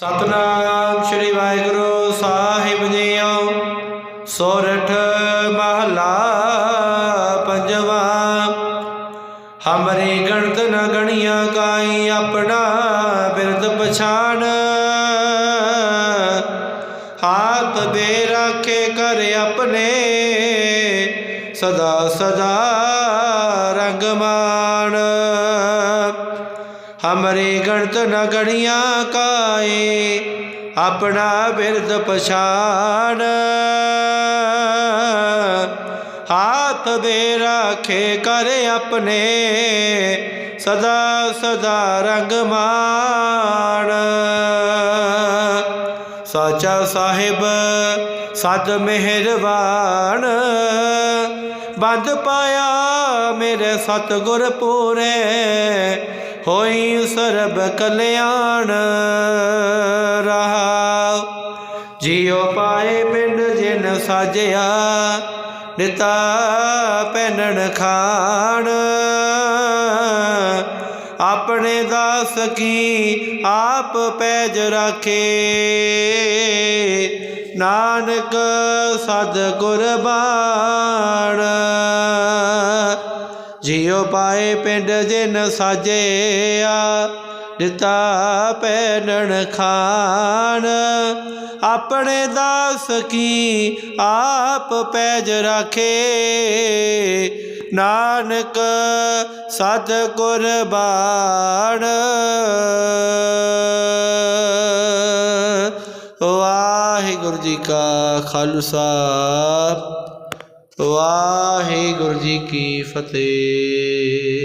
ਸਤਨਾਮ ਸ੍ਰੀ ਵਾਹਿਗੁਰੂ ਸਾਹਿਬ ਜੀਓ। ਸੋਰਠ ਮਹਲਾ ਪੰਜਵਾ। ਹਮਰੇ ਗਣਤ ਨ ਗਣੀਆਂ ਕਾਈ ਆਪਣਾ ਬਿਰਦ ਪਛਾਣ। ਹਾਥ ਦੇ ਰਾਖੇ ਕਰ ਆਪਣੇ, ਸਦਾ ਸਦਾ ਰੰਗ ਮਾਣ ਹਮਰੇ ਗਣਤ ਨ ਗਣੀਆਂ ਕਾਏ ਆਪਣਾ ਬਿਰਦ ਪਛਾਨ ਹਾਥ ਦੇ ਰਾਖੇ ਕਰ ਆਪਣੇ ਸਦਾ ਸਦਾ ਰੰਗ ਮਾਣ ਸਾਚਾ ਸਾਹਿਬ ਸਦ ਮਿਹਰਬਾਨ ਬੰਦ ਪਾਇਆ ਮੇਰੇ ਸਤਿਗੁਰ ਪੂਰੇ ਹੋਈ ਸਰਬ ਕਲਿਆਣ ਰਹਾ। ਜਿਉ ਪਾਏ ਪਿੰਡ ਜਿਨ ਸਾਜਿਆ, ਨਿਤਾ ਪੈਨਣ ਖਾਣ। ਆਪਣੇ ਦਾਸ ਕੀ ਆਪ ਪੈਜ ਰਾਖੇ। ਨਾਨਕ ਸਦ ਕੁਰਬਾਨ ਜਿਉ ਪਾਏ ਪਿੰਡ ਜਿਨ ਸਾਜਿਆ, ਦਿੱਤਾ ਪੈਨਣ ਖਾਨ। ਆਪਣੇ ਦਾਸ ਕੀ ਆਪ ਪੈਜ ਰਾਖੇ। ਨਾਨਕ ਸਤ ਕੁਰਬਾਨ। ਵਾਹਿਗੁਰੂ ਜੀ ਕਾ ਖਾਲਸਾ। ਵਾਹਿਗੁਰੂ ਜੀ ਕੀ ਫਤਿਹ।